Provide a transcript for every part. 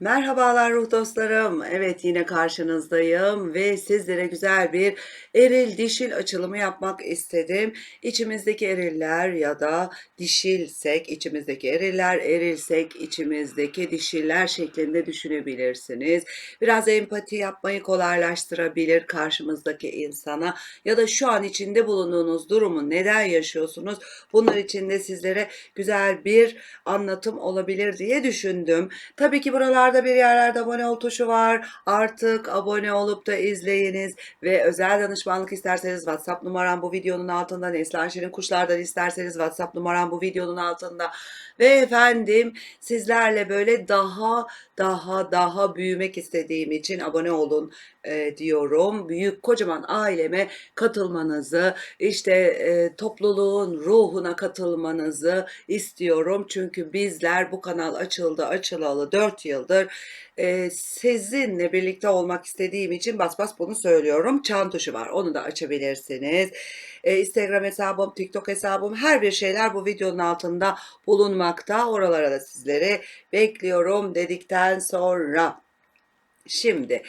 Merhabalar ruh dostlarım. Evet yine karşınızdayım ve sizlere güzel bir eril dişil açılımı yapmak istedim. İçimizdeki eriller ya da dişilsek içimizdeki eriller, erilsek içimizdeki dişiller şeklinde düşünebilirsiniz. Biraz empati yapmayı kolaylaştırabilir karşımızdaki insana ya da şu an içinde bulunduğunuz durumu neden yaşıyorsunuz? Bunlar için de sizlere güzel bir anlatım olabilir diye düşündüm. Tabii ki buralarda bir yerlerde abone ol tuşu var. Artık abone olup da izleyiniz ve özel danışmanlık isterseniz WhatsApp numaram bu videonun altında. Neslihan Şirin Kuşlar'dan isterseniz WhatsApp numaram bu videonun altında. Ve efendim sizlerle böyle daha daha daha büyümek istediğim için abone olun e, diyorum. Büyük kocaman aileme katılmanızı, işte e, topluluğun ruhuna katılmanızı istiyorum. Çünkü bizler bu kanal açıldı açılalı 4 yıldır e, sizinle birlikte olmak istediğim için bas bas bunu söylüyorum. Çan tuşu var onu da açabilirsiniz. E, Instagram hesabım, TikTok hesabım her bir şeyler bu videonun altında bulunmakta. Oralara da sizleri bekliyorum dedikten sonra. Şimdi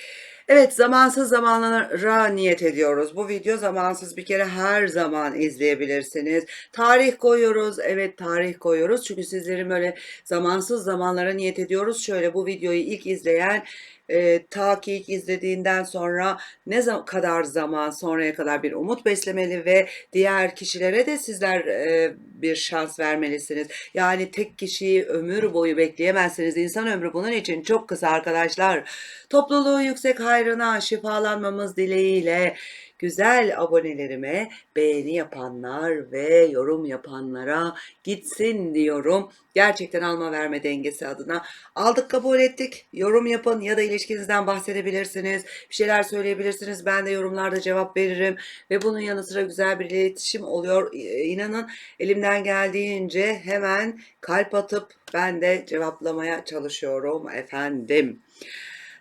evet zamansız zamanlara niyet ediyoruz. Bu video zamansız bir kere her zaman izleyebilirsiniz. Tarih koyuyoruz. Evet tarih koyuyoruz. Çünkü sizlerin böyle zamansız zamanlara niyet ediyoruz. Şöyle bu videoyu ilk izleyen e, ta ki ilk izlediğinden sonra ne kadar zaman sonraya kadar bir umut beslemeli ve diğer kişilere de sizler e, bir şans vermelisiniz. Yani tek kişiyi ömür boyu bekleyemezsiniz. İnsan ömrü bunun için çok kısa arkadaşlar. Topluluğun yüksek hayrına şifalanmamız dileğiyle güzel abonelerime beğeni yapanlar ve yorum yapanlara gitsin diyorum. Gerçekten alma verme dengesi adına aldık kabul ettik. Yorum yapın ya da ilişkinizden bahsedebilirsiniz. Bir şeyler söyleyebilirsiniz. Ben de yorumlarda cevap veririm ve bunun yanı sıra güzel bir iletişim oluyor. İnanın elimden geldiğince hemen kalp atıp ben de cevaplamaya çalışıyorum efendim.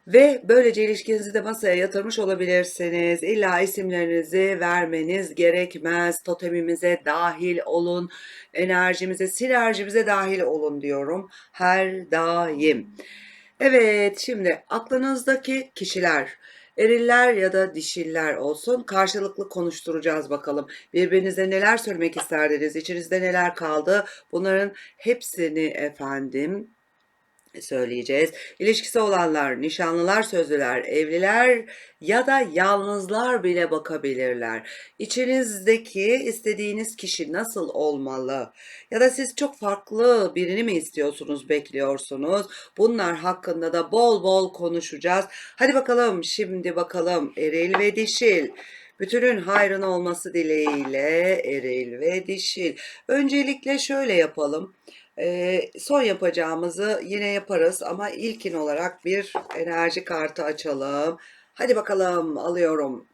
Ve böylece ilişkinizi de masaya yatırmış olabilirsiniz. İlla isimlerinizi vermeniz gerekmez. Totemimize dahil olun. Enerjimize, sinerjimize dahil olun diyorum. Her daim. Evet, şimdi aklınızdaki kişiler, eriller ya da dişiller olsun karşılıklı konuşturacağız bakalım. Birbirinize neler söylemek isterdiniz, içinizde neler kaldı? Bunların hepsini efendim söyleyeceğiz. İlişkisi olanlar, nişanlılar, sözlüler, evliler ya da yalnızlar bile bakabilirler. İçinizdeki istediğiniz kişi nasıl olmalı? Ya da siz çok farklı birini mi istiyorsunuz, bekliyorsunuz? Bunlar hakkında da bol bol konuşacağız. Hadi bakalım şimdi bakalım eril ve dişil. Bütünün hayrın olması dileğiyle eril ve dişil. Öncelikle şöyle yapalım. Son yapacağımızı yine yaparız ama ilkin olarak bir enerji kartı açalım. Hadi bakalım alıyorum.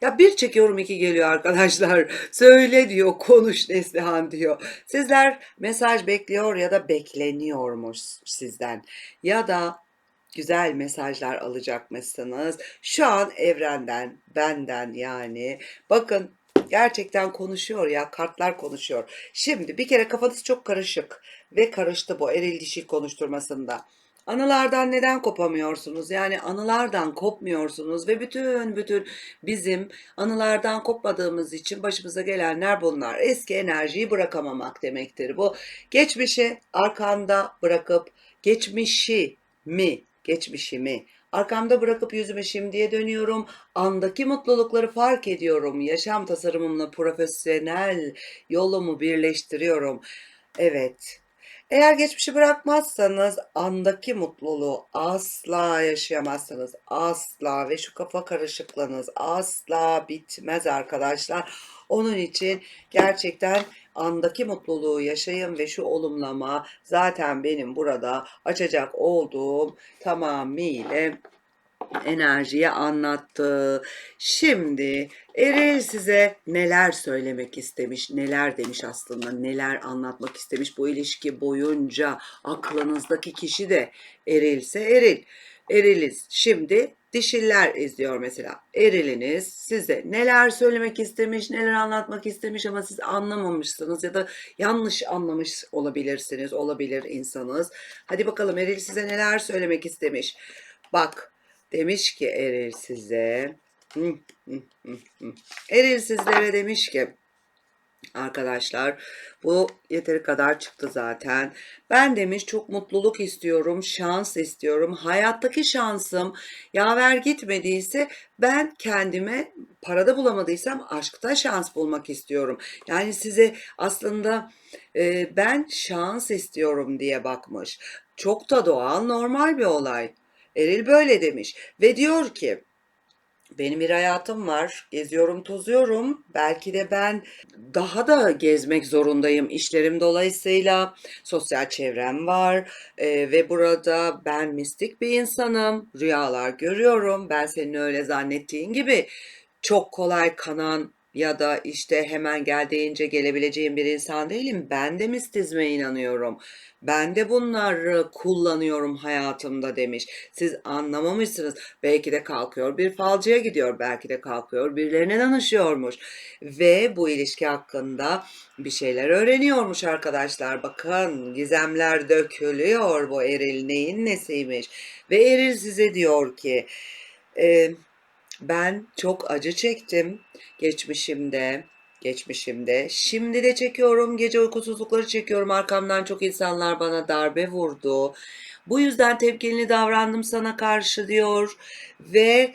Ya bir çekiyorum iki geliyor arkadaşlar. Söyle diyor, konuş Neslihan diyor. Sizler mesaj bekliyor ya da bekleniyormuş sizden. Ya da güzel mesajlar alacakmışsınız. Şu an evrenden, benden yani. Bakın gerçekten konuşuyor ya, kartlar konuşuyor. Şimdi bir kere kafanız çok karışık ve karıştı bu eril dişil konuşturmasında. Anılardan neden kopamıyorsunuz? Yani anılardan kopmuyorsunuz ve bütün bütün bizim anılardan kopmadığımız için başımıza gelenler bunlar. Eski enerjiyi bırakamamak demektir bu. Geçmişi arkanda bırakıp geçmişi mi, geçmişimi arkamda bırakıp yüzüme şimdiye dönüyorum. Andaki mutlulukları fark ediyorum. Yaşam tasarımımla profesyonel yolumu birleştiriyorum. Evet. Eğer geçmişi bırakmazsanız andaki mutluluğu asla yaşayamazsınız. Asla ve şu kafa karışıklığınız asla bitmez arkadaşlar. Onun için gerçekten andaki mutluluğu yaşayın ve şu olumlama zaten benim burada açacak olduğum tamamıyla enerjiye anlattı. Şimdi Eril size neler söylemek istemiş, neler demiş aslında, neler anlatmak istemiş bu ilişki boyunca aklınızdaki kişi de Erilse Eril. Eriliz. Şimdi dişiller izliyor mesela. Eriliniz size neler söylemek istemiş, neler anlatmak istemiş ama siz anlamamışsınız ya da yanlış anlamış olabilirsiniz, olabilir insanız. Hadi bakalım eril size neler söylemek istemiş. Bak demiş ki eril size. Eril sizlere demiş ki Arkadaşlar bu yeteri kadar çıktı zaten. Ben demiş çok mutluluk istiyorum, şans istiyorum. Hayattaki şansım yaver gitmediyse ben kendime parada bulamadıysam aşkta şans bulmak istiyorum. Yani size aslında e, ben şans istiyorum diye bakmış. Çok da doğal, normal bir olay. Eril böyle demiş ve diyor ki benim bir hayatım var. Geziyorum, tozuyorum. Belki de ben daha da gezmek zorundayım işlerim dolayısıyla. Sosyal çevrem var Ee, ve burada ben mistik bir insanım. Rüyalar görüyorum. Ben senin öyle zannettiğin gibi çok kolay kanan ya da işte hemen gel deyince gelebileceğim bir insan değilim. Ben de mistizme inanıyorum. Ben de bunları kullanıyorum hayatımda demiş. Siz anlamamışsınız. Belki de kalkıyor bir falcıya gidiyor. Belki de kalkıyor birilerine danışıyormuş. Ve bu ilişki hakkında bir şeyler öğreniyormuş arkadaşlar. Bakın gizemler dökülüyor bu eril neyin nesiymiş. Ve eril size diyor ki... E, ben çok acı çektim geçmişimde, geçmişimde. Şimdi de çekiyorum, gece uykusuzlukları çekiyorum. Arkamdan çok insanlar bana darbe vurdu. Bu yüzden tepkili davrandım sana karşı diyor ve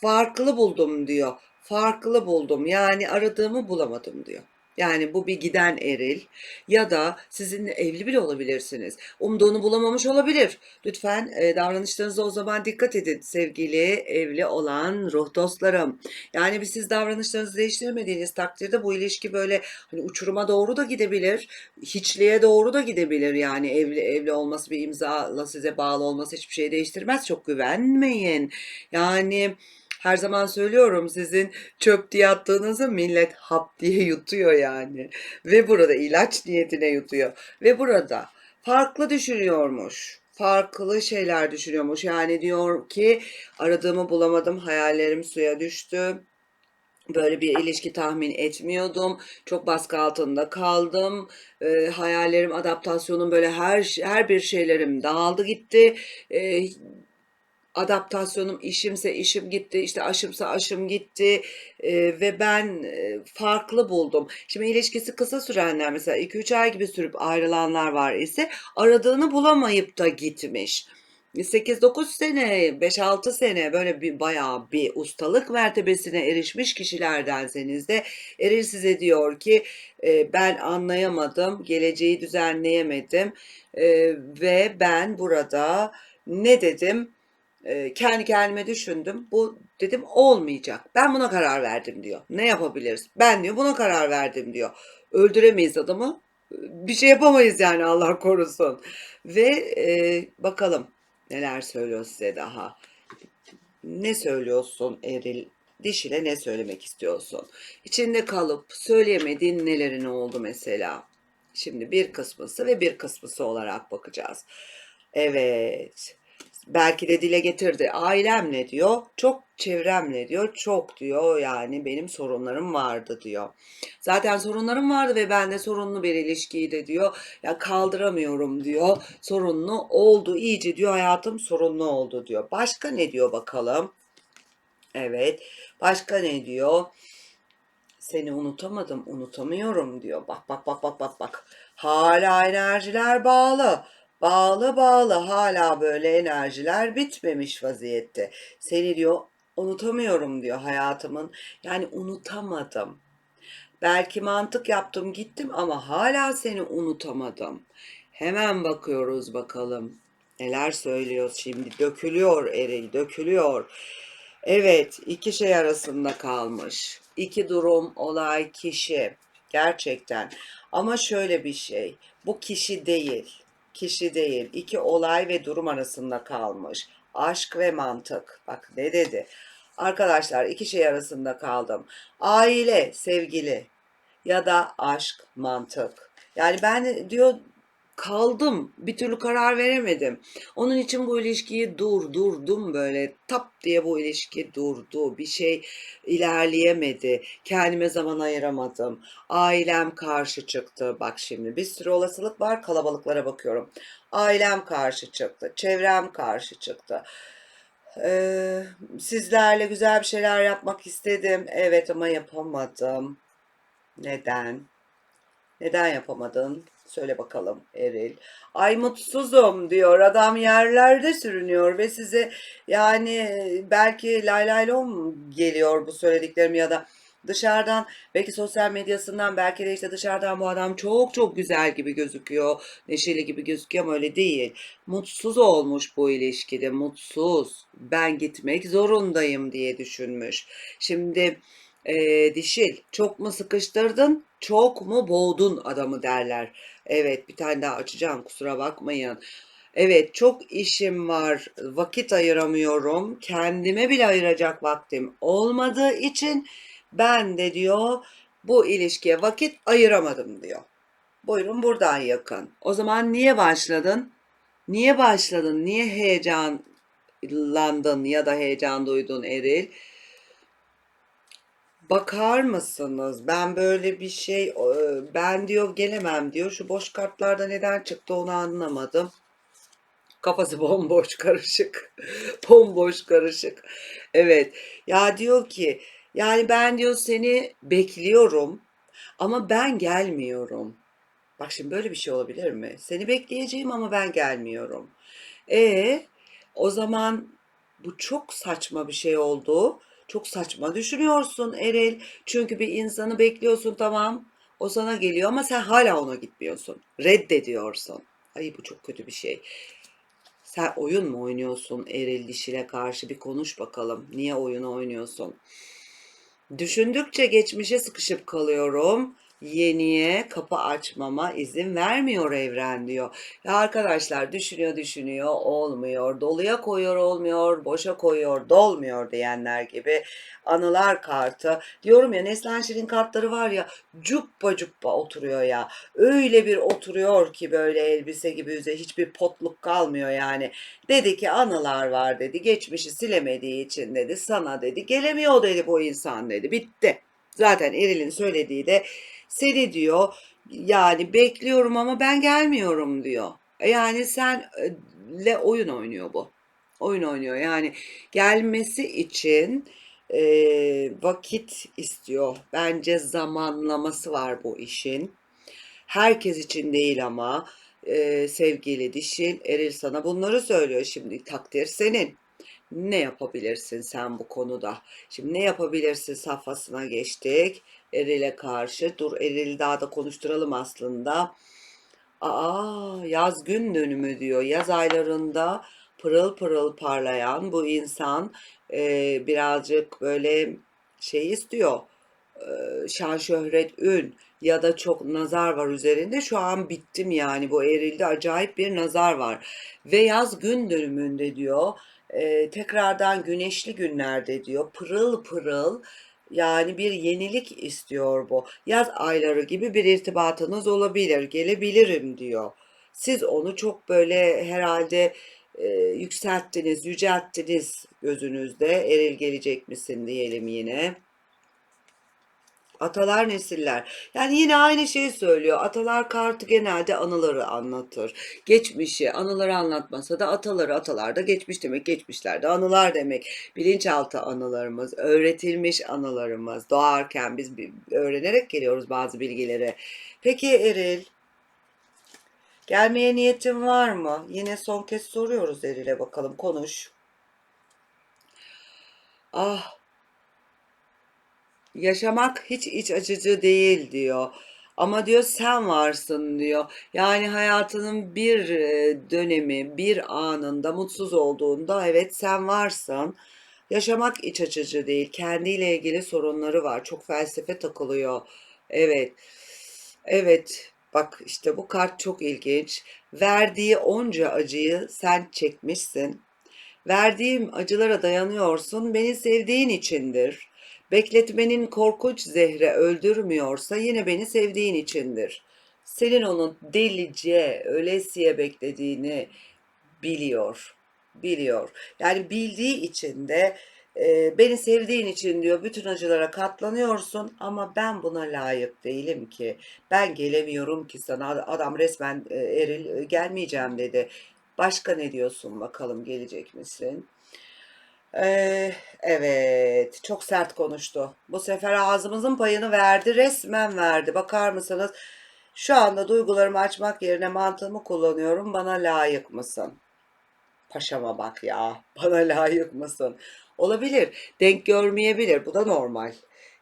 farklı buldum diyor. Farklı buldum. Yani aradığımı bulamadım diyor. Yani bu bir giden eril ya da sizinle evli bile olabilirsiniz. Umduğunu bulamamış olabilir. Lütfen e, davranışlarınıza o zaman dikkat edin sevgili evli olan ruh dostlarım. Yani bir siz davranışlarınızı değiştirmediğiniz takdirde bu ilişki böyle hani uçuruma doğru da gidebilir. Hiçliğe doğru da gidebilir. Yani evli evli olması bir imzala size bağlı olması hiçbir şey değiştirmez. Çok güvenmeyin. Yani her zaman söylüyorum sizin çöp diye attığınızı millet hap diye yutuyor yani. Ve burada ilaç niyetine yutuyor. Ve burada farklı düşünüyormuş. Farklı şeyler düşünüyormuş. Yani diyor ki aradığımı bulamadım, hayallerim suya düştü. Böyle bir ilişki tahmin etmiyordum. Çok baskı altında kaldım. E, hayallerim, adaptasyonum böyle her her bir şeylerim dağıldı gitti. E, adaptasyonum işimse işim gitti, işte aşımsa aşım gitti e, ve ben e, farklı buldum. Şimdi ilişkisi kısa sürenler mesela 2-3 ay gibi sürüp ayrılanlar var ise aradığını bulamayıp da gitmiş. 8-9 sene, 5-6 sene böyle bir bayağı bir ustalık mertebesine erişmiş kişilerdenseniz de Eril size diyor ki e, ben anlayamadım, geleceği düzenleyemedim e, ve ben burada ne dedim? Eee, kendi kendime düşündüm. Bu dedim olmayacak. Ben buna karar verdim diyor. Ne yapabiliriz? Ben diyor buna karar verdim diyor. Öldüremeyiz adamı. Bir şey yapamayız yani Allah korusun. Ve eee, bakalım neler söylüyor size daha. Ne söylüyorsun Eril? Dişile ne söylemek istiyorsun? İçinde kalıp söyleyemediğin nelerin oldu mesela? Şimdi bir kısmısı ve bir kısmısı olarak bakacağız. Evet belki de dile getirdi. Ailemle diyor, çok çevremle diyor, çok diyor yani benim sorunlarım vardı diyor. Zaten sorunlarım vardı ve ben de sorunlu bir ilişkiydi diyor. Ya kaldıramıyorum diyor. Sorunlu oldu iyice diyor hayatım sorunlu oldu diyor. Başka ne diyor bakalım? Evet. Başka ne diyor? Seni unutamadım, unutamıyorum diyor. Bak bak bak bak bak bak. Hala enerjiler bağlı. Bağlı bağlı hala böyle enerjiler bitmemiş vaziyette. Seni diyor unutamıyorum diyor hayatımın. Yani unutamadım. Belki mantık yaptım gittim ama hala seni unutamadım. Hemen bakıyoruz bakalım. Neler söylüyor şimdi? Dökülüyor Eril, dökülüyor. Evet, iki şey arasında kalmış. İki durum, olay, kişi. Gerçekten. Ama şöyle bir şey. Bu kişi değil kişi değil, iki olay ve durum arasında kalmış. Aşk ve mantık. Bak ne dedi? Arkadaşlar iki şey arasında kaldım. Aile, sevgili ya da aşk, mantık. Yani ben diyor kaldım. Bir türlü karar veremedim. Onun için bu ilişkiyi durdurdum böyle. Tap diye bu ilişki durdu. Bir şey ilerleyemedi. Kendime zaman ayıramadım. Ailem karşı çıktı. Bak şimdi bir sürü olasılık var. Kalabalıklara bakıyorum. Ailem karşı çıktı. Çevrem karşı çıktı. Ee, sizlerle güzel bir şeyler yapmak istedim. Evet ama yapamadım. Neden? Neden yapamadın? Söyle bakalım Eril. Ay mutsuzum diyor. Adam yerlerde sürünüyor ve size yani belki lay lay lom geliyor bu söylediklerim ya da dışarıdan belki sosyal medyasından belki de işte dışarıdan bu adam çok çok güzel gibi gözüküyor. Neşeli gibi gözüküyor ama öyle değil. Mutsuz olmuş bu ilişkide. Mutsuz. Ben gitmek zorundayım diye düşünmüş. Şimdi ee, dişil çok mu sıkıştırdın çok mu boğdun adamı derler. Evet bir tane daha açacağım kusura bakmayın. Evet çok işim var vakit ayıramıyorum kendime bile ayıracak vaktim olmadığı için ben de diyor bu ilişkiye vakit ayıramadım diyor. Buyurun buradan yakın. O zaman niye başladın? Niye başladın? Niye heyecanlandın ya da heyecan duydun Eril? Bakar mısınız? Ben böyle bir şey, e, ben diyor gelemem diyor. Şu boş kartlarda neden çıktı onu anlamadım. Kafası bomboş karışık. Bomboş karışık. Evet. Ya diyor ki yani ben diyor seni bekliyorum ama ben gelmiyorum. Bak şimdi böyle bir şey olabilir mi? Seni bekleyeceğim ama ben gelmiyorum. E o zaman bu çok saçma bir şey oldu. Çok saçma düşünüyorsun Eril. Çünkü bir insanı bekliyorsun tamam. O sana geliyor ama sen hala ona gitmiyorsun. Reddediyorsun. Ay bu çok kötü bir şey. Sen oyun mu oynuyorsun Eril dişile karşı? Bir konuş bakalım. Niye oyunu oynuyorsun? Düşündükçe geçmişe sıkışıp kalıyorum. Yeniye kapı açmama izin vermiyor evren diyor. Ya arkadaşlar düşünüyor düşünüyor olmuyor. Doluya koyuyor olmuyor. Boşa koyuyor dolmuyor diyenler gibi anılar kartı. Diyorum ya Neslihan Şirin kartları var ya cuppa cuppa oturuyor ya. Öyle bir oturuyor ki böyle elbise gibi üze hiçbir potluk kalmıyor yani. Dedi ki anılar var dedi. Geçmişi silemediği için dedi. Sana dedi. Gelemiyor dedi bu insan dedi. Bitti. Zaten Eril'in söylediği de seni diyor yani bekliyorum ama ben gelmiyorum diyor. E Yani senle oyun oynuyor bu. Oyun oynuyor. Yani gelmesi için e, vakit istiyor. Bence zamanlaması var bu işin. Herkes için değil ama e, sevgili dişil Eril sana bunları söylüyor. Şimdi takdir senin. Ne yapabilirsin sen bu konuda? Şimdi ne yapabilirsin safhasına geçtik. Eril'e karşı. Dur Eril'i daha da konuşturalım aslında. Aa yaz gün dönümü diyor. Yaz aylarında pırıl pırıl parlayan bu insan e, birazcık böyle şey istiyor. E, şan şöhret ün ya da çok nazar var üzerinde. Şu an bittim yani bu erilde acayip bir nazar var. Ve yaz gün dönümünde diyor. e, tekrardan güneşli günlerde diyor. Pırıl pırıl yani bir yenilik istiyor bu. Yaz ayları gibi bir irtibatınız olabilir, gelebilirim diyor. Siz onu çok böyle herhalde e, yükselttiniz, yücelttiniz gözünüzde. Eril gelecek misin diyelim yine. Atalar nesiller. Yani yine aynı şeyi söylüyor. Atalar kartı genelde anıları anlatır. Geçmişi, anıları anlatmasa da ataları, atalar da geçmiş demek. Geçmişlerde anılar demek. Bilinçaltı anılarımız, öğretilmiş anılarımız. Doğarken biz öğrenerek geliyoruz bazı bilgileri. Peki Eril, gelmeye niyetin var mı? Yine son kez soruyoruz Eril'e bakalım konuş. Ah Yaşamak hiç iç açıcı değil diyor. Ama diyor sen varsın diyor. Yani hayatının bir e, dönemi, bir anında mutsuz olduğunda evet sen varsın. Yaşamak iç açıcı değil. Kendiyle ilgili sorunları var. Çok felsefe takılıyor. Evet. Evet. Bak işte bu kart çok ilginç. Verdiği onca acıyı sen çekmişsin. Verdiğim acılara dayanıyorsun. Beni sevdiğin içindir. Bekletmenin korkunç zehre öldürmüyorsa yine beni sevdiğin içindir senin onu delice, ölesiye beklediğini biliyor. Biliyor. Yani bildiği için de e, beni sevdiğin için diyor bütün acılara katlanıyorsun ama ben buna layık değilim ki. Ben gelemiyorum ki sana. Adam resmen e, Eril e, gelmeyeceğim dedi. Başka ne diyorsun bakalım gelecek misin? Ee, evet, çok sert konuştu. Bu sefer ağzımızın payını verdi, resmen verdi. Bakar mısınız? Şu anda duygularımı açmak yerine mantığımı kullanıyorum. Bana layık mısın? Paşama bak ya. Bana layık mısın? Olabilir. Denk görmeyebilir. Bu da normal.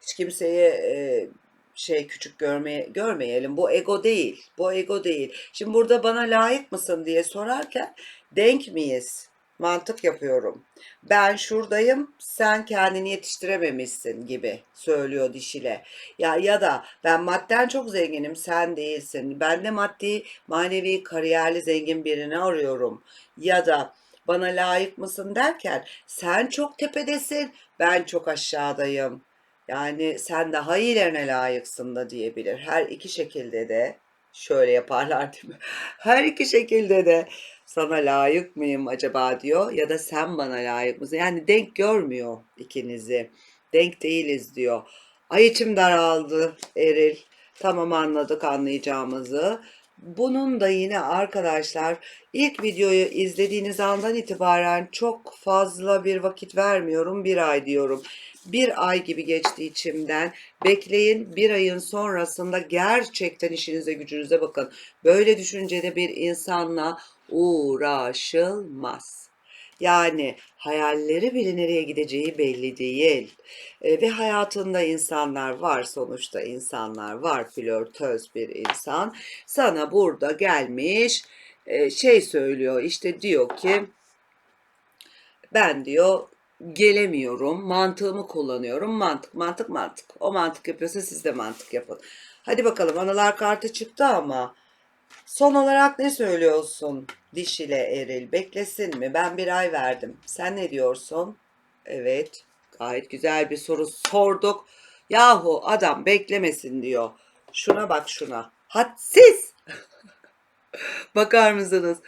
Hiç kimseye e, şey küçük görmeye görmeyelim. Bu ego değil. Bu ego değil. Şimdi burada bana layık mısın diye sorarken denk miyiz? Mantık yapıyorum. Ben şuradayım, sen kendini yetiştirememişsin gibi söylüyor dişile. Ya ya da ben madden çok zenginim, sen değilsin. Ben de maddi, manevi, kariyerli zengin birini arıyorum. Ya da bana layık mısın derken sen çok tepedesin, ben çok aşağıdayım. Yani sen daha iyilerine layıksın da diyebilir. Her iki şekilde de şöyle yaparlar değil mi? Her iki şekilde de sana layık mıyım acaba diyor ya da sen bana layık mısın? Yani denk görmüyor ikinizi. Denk değiliz diyor. Ay içim daraldı Eril. Tamam anladık anlayacağımızı. Bunun da yine arkadaşlar ilk videoyu izlediğiniz andan itibaren çok fazla bir vakit vermiyorum. Bir ay diyorum. Bir ay gibi geçti içimden. Bekleyin bir ayın sonrasında gerçekten işinize gücünüze bakın. Böyle düşüncede bir insanla uğraşılmaz. Yani hayalleri bile nereye gideceği belli değil. E, ve hayatında insanlar var sonuçta insanlar var flörtöz bir insan. Sana burada gelmiş e, şey söylüyor işte diyor ki ben diyor gelemiyorum mantığımı kullanıyorum mantık mantık mantık. O mantık yapıyorsa siz de mantık yapın. Hadi bakalım analar kartı çıktı ama Son olarak ne söylüyorsun diş ile eril? Beklesin mi? Ben bir ay verdim. Sen ne diyorsun? Evet. Gayet güzel bir soru sorduk. Yahu adam beklemesin diyor. Şuna bak şuna. Hadsiz. Bakar mısınız?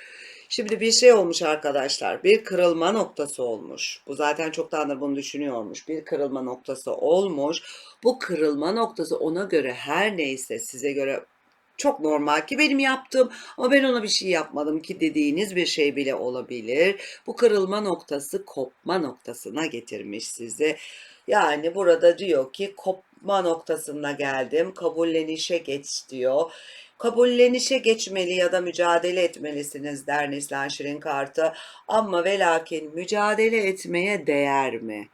Şimdi bir şey olmuş arkadaşlar. Bir kırılma noktası olmuş. Bu zaten çoktandır bunu düşünüyormuş. Bir kırılma noktası olmuş. Bu kırılma noktası ona göre her neyse size göre çok normal ki benim yaptığım ama ben ona bir şey yapmadım ki dediğiniz bir şey bile olabilir. Bu kırılma noktası kopma noktasına getirmiş sizi. Yani burada diyor ki kopma noktasına geldim, kabullenişe geç diyor. Kabullenişe geçmeli ya da mücadele etmelisiniz der Neslihan Şirin kartı. Ama ve lakin mücadele etmeye değer mi?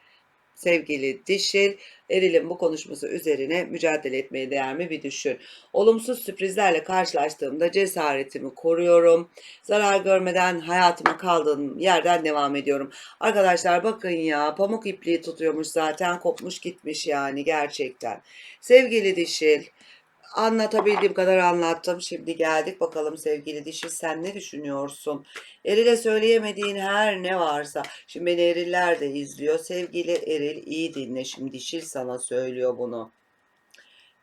Sevgili dişil, Eril'in bu konuşması üzerine mücadele etmeye değer mi bir düşün. Olumsuz sürprizlerle karşılaştığımda cesaretimi koruyorum. Zarar görmeden hayatıma kaldığım yerden devam ediyorum. Arkadaşlar bakın ya pamuk ipliği tutuyormuş zaten kopmuş gitmiş yani gerçekten. Sevgili dişil, Anlatabildiğim kadar anlattım. Şimdi geldik bakalım sevgili dişi sen ne düşünüyorsun? Eril'e söyleyemediğin her ne varsa. Şimdi beni Eriller de izliyor. Sevgili Eril iyi dinle şimdi dişil sana söylüyor bunu.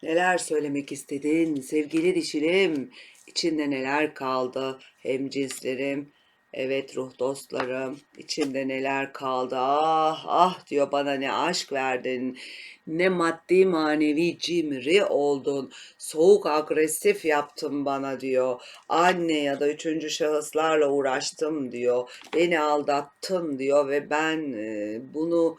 Neler söylemek istedin sevgili dişilim? İçinde neler kaldı hem cinslerim? Evet ruh dostlarım, içinde neler kaldı? Ah ah diyor bana ne aşk verdin, ne maddi manevi cimri oldun, soğuk agresif yaptın bana diyor. Anne ya da üçüncü şahıslarla uğraştım diyor, beni aldattın diyor ve ben e, bunu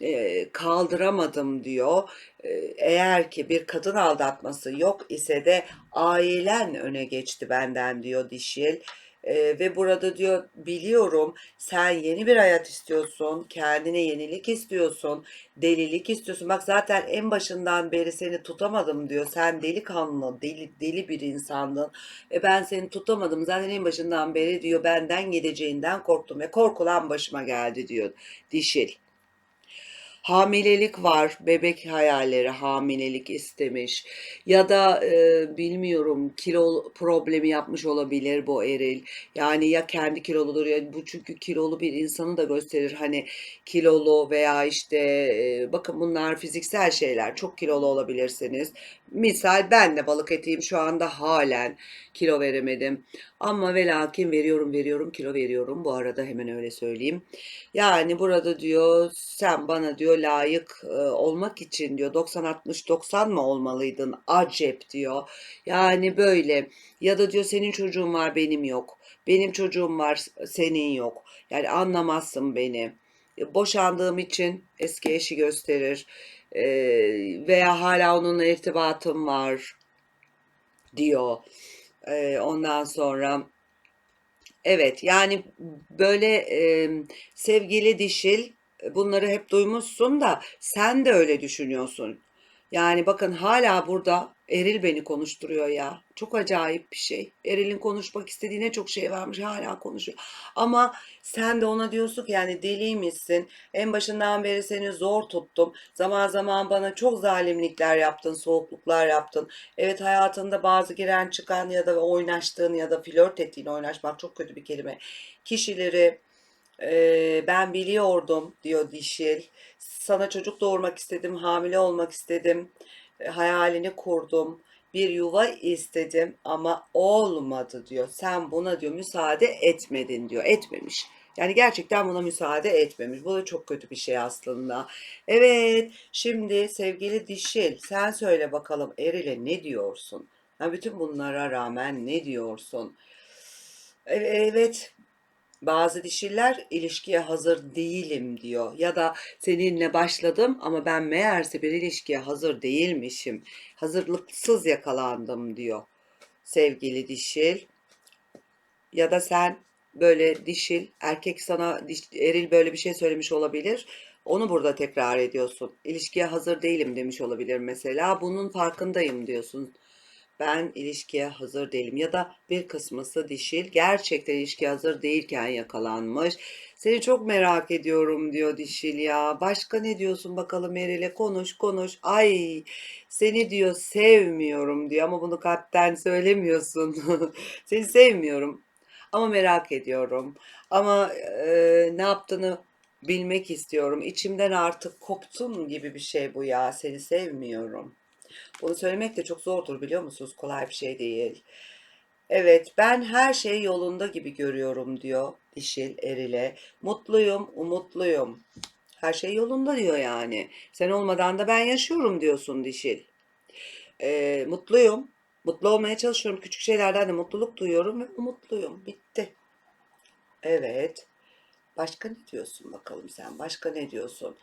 e, kaldıramadım diyor. E, eğer ki bir kadın aldatması yok ise de ailen öne geçti benden diyor dişil. Ee, ve burada diyor biliyorum sen yeni bir hayat istiyorsun, kendine yenilik istiyorsun, delilik istiyorsun. Bak zaten en başından beri seni tutamadım diyor. Sen delikanlı, deli, deli bir insandın ve ben seni tutamadım. Zaten en başından beri diyor benden gideceğinden korktum ve korkulan başıma geldi diyor dişil. Hamilelik var, bebek hayalleri, hamilelik istemiş ya da e, bilmiyorum kilo problemi yapmış olabilir bu eril. Yani ya kendi kiloludur ya bu çünkü kilolu bir insanı da gösterir. Hani kilolu veya işte e, bakın bunlar fiziksel şeyler. Çok kilolu olabilirsiniz Misal ben de balık etiyim şu anda halen kilo veremedim. Ama ve lakin veriyorum veriyorum kilo veriyorum bu arada hemen öyle söyleyeyim. Yani burada diyor sen bana diyor layık e, olmak için diyor 90-60-90 mı olmalıydın acep diyor. Yani böyle ya da diyor senin çocuğun var benim yok. Benim çocuğum var senin yok. Yani anlamazsın beni. Boşandığım için eski eşi gösterir. Ee, veya hala onunla irtibatım var diyor. Ee, ondan sonra evet yani böyle e, sevgili dişil bunları hep duymuşsun da sen de öyle düşünüyorsun. Yani bakın hala burada Eril beni konuşturuyor ya. Çok acayip bir şey. Eril'in konuşmak istediğine çok şey varmış hala konuşuyor. Ama sen de ona diyorsun ki yani deliymişsin. En başından beri seni zor tuttum. Zaman zaman bana çok zalimlikler yaptın, soğukluklar yaptın. Evet hayatında bazı giren çıkan ya da oynaştığın ya da flört ettiğin oynaşmak çok kötü bir kelime. Kişileri e, ben biliyordum diyor dişil. Sana çocuk doğurmak istedim, hamile olmak istedim. E, hayalini kurdum. Bir yuva istedim ama olmadı diyor. Sen buna diyor müsaade etmedin diyor. Etmemiş. Yani gerçekten buna müsaade etmemiş. Bu da çok kötü bir şey aslında. Evet, şimdi sevgili dişil, sen söyle bakalım Eril'e ne diyorsun? Ha, bütün bunlara rağmen ne diyorsun? E- Evet, bazı dişiller ilişkiye hazır değilim diyor. Ya da seninle başladım ama ben meğerse bir ilişkiye hazır değilmişim. Hazırlıksız yakalandım diyor sevgili dişil. Ya da sen böyle dişil, erkek sana diş, eril böyle bir şey söylemiş olabilir. Onu burada tekrar ediyorsun. İlişkiye hazır değilim demiş olabilir mesela. Bunun farkındayım diyorsun. Ben ilişkiye hazır değilim ya da bir kısmısı dişil gerçekten ilişkiye hazır değilken yakalanmış. Seni çok merak ediyorum diyor dişil ya. Başka ne diyorsun bakalım Eril'e konuş konuş. Ay seni diyor sevmiyorum diyor ama bunu kalpten söylemiyorsun. Seni sevmiyorum ama merak ediyorum. Ama e, ne yaptığını bilmek istiyorum. İçimden artık koptum gibi bir şey bu ya. Seni sevmiyorum. Bunu söylemek de çok zordur biliyor musunuz? Kolay bir şey değil. Evet, ben her şey yolunda gibi görüyorum diyor dişil erile. Mutluyum, umutluyum. Her şey yolunda diyor yani. Sen olmadan da ben yaşıyorum diyorsun dişil. Ee, mutluyum. Mutlu olmaya çalışıyorum. Küçük şeylerden de mutluluk duyuyorum ve umutluyum. Bitti. Evet. Başka ne diyorsun bakalım sen? Başka ne diyorsun?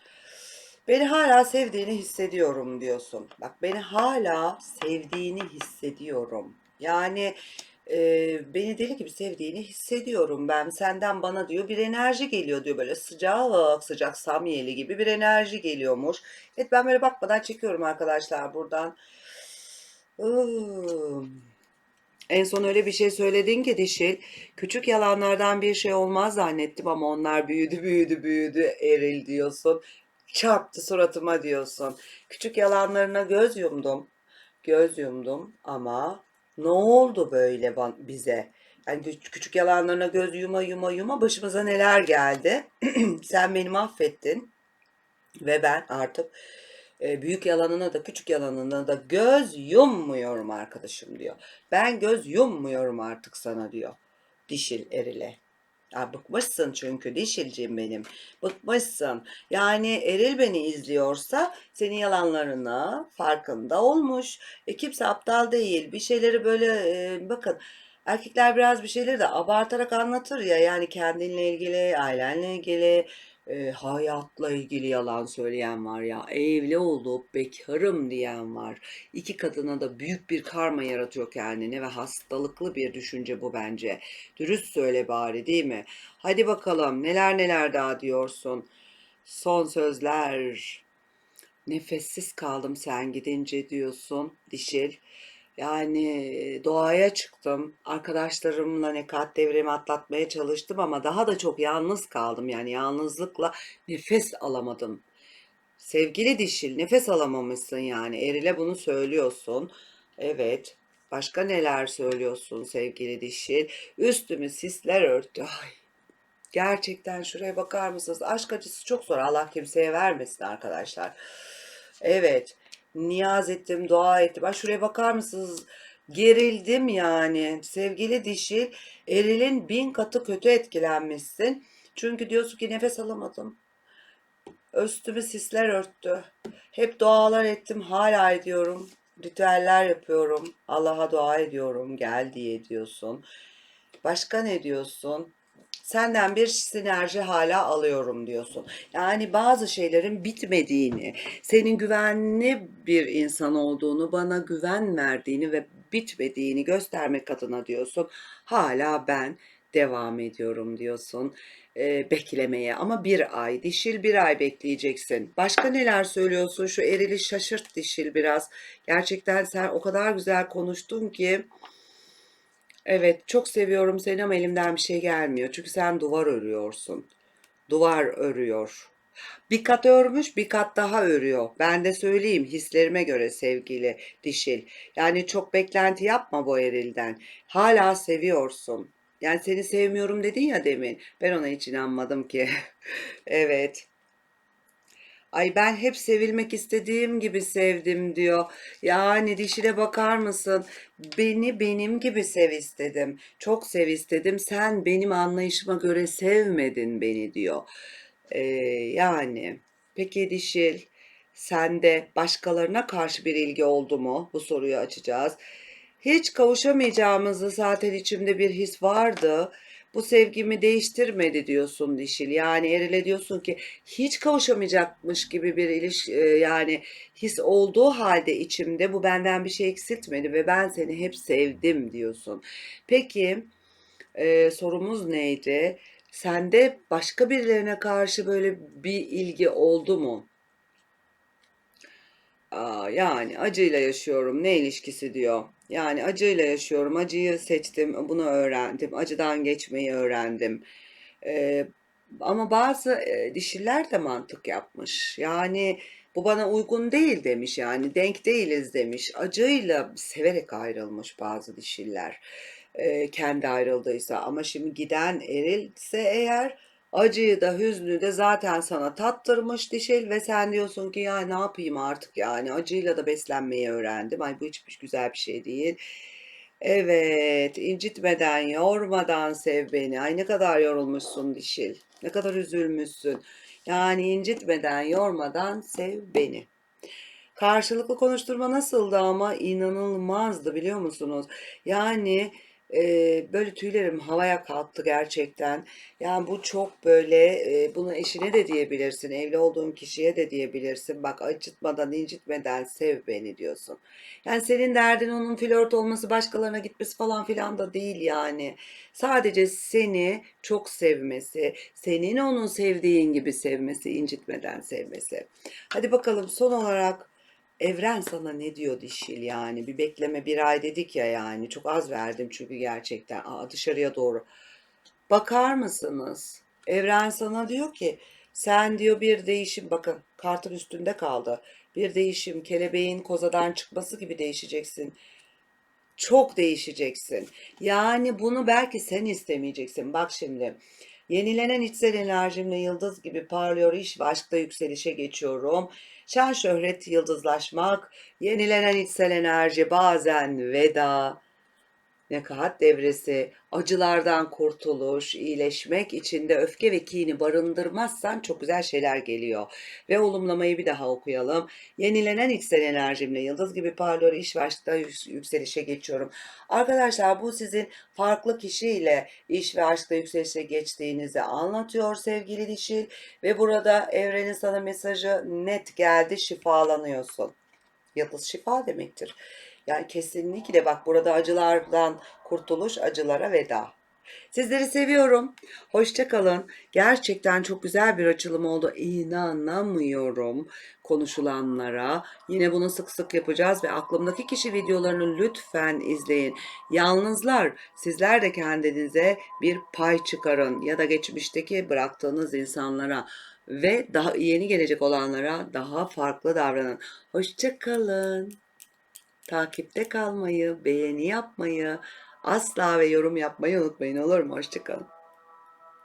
Beni hala sevdiğini hissediyorum diyorsun. Bak beni hala sevdiğini hissediyorum. Yani e, beni deli gibi sevdiğini hissediyorum ben. Senden bana diyor bir enerji geliyor diyor böyle sıcak sıcak samyeli gibi bir enerji geliyormuş. Evet ben böyle bakmadan çekiyorum arkadaşlar buradan. En son öyle bir şey söyledin ki Dişil. Küçük yalanlardan bir şey olmaz zannettim ama onlar büyüdü büyüdü büyüdü eril diyorsun. Çarptı suratıma diyorsun. Küçük yalanlarına göz yumdum. Göz yumdum ama ne oldu böyle bize? Yani küç- küçük yalanlarına göz yuma yuma yuma başımıza neler geldi? Sen beni mahvettin ve ben artık e, büyük yalanına da küçük yalanına da göz yummuyorum arkadaşım diyor. Ben göz yummuyorum artık sana diyor. Dişil erile. Ya bıkmışsın çünkü dişilciğim benim. Bıkmışsın. Yani Eril beni izliyorsa senin yalanlarına farkında olmuş. E, kimse aptal değil. Bir şeyleri böyle e, bakın erkekler biraz bir şeyleri de abartarak anlatır ya. Yani kendinle ilgili, ailenle ilgili, e, hayatla ilgili yalan söyleyen var ya. Evli olup bekarım diyen var. İki kadına da büyük bir karma yaratıyor kendine ve hastalıklı bir düşünce bu bence. Dürüst söyle bari değil mi? Hadi bakalım neler neler daha diyorsun. Son sözler. Nefessiz kaldım sen gidince diyorsun dişil. Yani doğaya çıktım. Arkadaşlarımla nekat devrimi atlatmaya çalıştım ama daha da çok yalnız kaldım. Yani yalnızlıkla nefes alamadım. Sevgili dişil nefes alamamışsın yani. Eril'e bunu söylüyorsun. Evet. Başka neler söylüyorsun sevgili dişil? Üstümü sisler örtü. Ay, gerçekten şuraya bakar mısınız? Aşk acısı çok zor. Allah kimseye vermesin arkadaşlar. Evet. Niyaz ettim, dua ettim. Ay şuraya bakar mısınız? Gerildim yani. Sevgili dişil, erilin bin katı kötü etkilenmişsin. Çünkü diyorsun ki nefes alamadım. Üstümü sisler örttü. Hep dualar ettim, hala ediyorum. Ritüeller yapıyorum. Allah'a dua ediyorum. Gel diye diyorsun. Başka ne diyorsun? Senden bir sinerji hala alıyorum diyorsun. Yani bazı şeylerin bitmediğini, senin güvenli bir insan olduğunu, bana güven verdiğini ve bitmediğini göstermek adına diyorsun. Hala ben devam ediyorum diyorsun e, beklemeye ama bir ay dişil bir ay bekleyeceksin. Başka neler söylüyorsun? Şu erili şaşırt dişil biraz. Gerçekten sen o kadar güzel konuştun ki. Evet çok seviyorum seni ama elimden bir şey gelmiyor. Çünkü sen duvar örüyorsun. Duvar örüyor. Bir kat örmüş, bir kat daha örüyor. Ben de söyleyeyim hislerime göre sevgili dişil. Yani çok beklenti yapma bu erilden. Hala seviyorsun. Yani seni sevmiyorum dedin ya demin. Ben ona hiç inanmadım ki. Evet. Ay ben hep sevilmek istediğim gibi sevdim diyor. Yani dişine bakar mısın? Beni benim gibi sev istedim. Çok sev istedim. Sen benim anlayışıma göre sevmedin beni diyor. Ee, yani peki dişil sende başkalarına karşı bir ilgi oldu mu? Bu soruyu açacağız. Hiç kavuşamayacağımızı zaten içimde bir his vardı. Bu sevgimi değiştirmedi diyorsun dişil. Yani Eril'e diyorsun ki hiç kavuşamayacakmış gibi bir iliş e, yani his olduğu halde içimde bu benden bir şey eksiltmedi ve ben seni hep sevdim diyorsun. Peki e, sorumuz neydi? Sende başka birilerine karşı böyle bir ilgi oldu mu? Aa, yani acıyla yaşıyorum. Ne ilişkisi diyor. Yani acıyla yaşıyorum. Acıyı seçtim. Bunu öğrendim. Acıdan geçmeyi öğrendim. Ee, ama bazı e, dişiler de mantık yapmış. Yani bu bana uygun değil demiş. Yani denk değiliz demiş. Acıyla severek ayrılmış bazı dişiller. Ee, kendi ayrıldıysa. Ama şimdi giden erilse eğer Acıyı da hüznü de zaten sana tattırmış dişil ve sen diyorsun ki ya ne yapayım artık yani acıyla da beslenmeyi öğrendim. Ay bu hiç güzel bir şey değil. Evet, incitmeden, yormadan sev beni. Ay ne kadar yorulmuşsun dişil. Ne kadar üzülmüşsün. Yani incitmeden, yormadan sev beni. Karşılıklı konuşturma nasıldı ama inanılmazdı biliyor musunuz? Yani Eee, böyle tüylerim havaya kalktı gerçekten. Yani bu çok böyle e, bunu eşine de diyebilirsin, evli olduğun kişiye de diyebilirsin. Bak acıtmadan, incitmeden sev beni diyorsun. Yani senin derdin onun flört olması, başkalarına gitmesi falan filan da değil yani. Sadece seni çok sevmesi, senin onun sevdiğin gibi sevmesi, incitmeden sevmesi. Hadi bakalım son olarak Evren sana ne diyor dişil yani bir bekleme bir ay dedik ya yani çok az verdim çünkü gerçekten Aa, dışarıya doğru. Bakar mısınız? Evren sana diyor ki sen diyor bir değişim bakın kartın üstünde kaldı. Bir değişim kelebeğin kozadan çıkması gibi değişeceksin. Çok değişeceksin. Yani bunu belki sen istemeyeceksin. Bak şimdi Yenilenen içsel enerjimle yıldız gibi parlıyor iş ve aşkta yükselişe geçiyorum. Şan şöhret yıldızlaşmak, yenilenen içsel enerji bazen veda, Nekahat devresi, acılardan kurtuluş, iyileşmek içinde öfke ve kini barındırmazsan çok güzel şeyler geliyor. Ve olumlamayı bir daha okuyalım. Yenilenen içsel enerjimle yıldız gibi parlıyor, iş ve aşkta yükselişe geçiyorum. Arkadaşlar bu sizin farklı kişiyle iş ve aşkta yükselişe geçtiğinizi anlatıyor sevgili dişil. Ve burada evrenin sana mesajı net geldi, şifalanıyorsun. Yıldız şifa demektir. Yani kesinlikle bak burada acılardan kurtuluş, acılara veda. Sizleri seviyorum. Hoşça kalın. Gerçekten çok güzel bir açılım oldu. İnanamıyorum konuşulanlara. Yine bunu sık sık yapacağız ve aklımdaki kişi videolarını lütfen izleyin. Yalnızlar sizler de kendinize bir pay çıkarın ya da geçmişteki bıraktığınız insanlara ve daha yeni gelecek olanlara daha farklı davranın. Hoşça kalın. Takipte kalmayı, beğeni yapmayı, asla ve yorum yapmayı unutmayın olur mu? Hoşçakalın.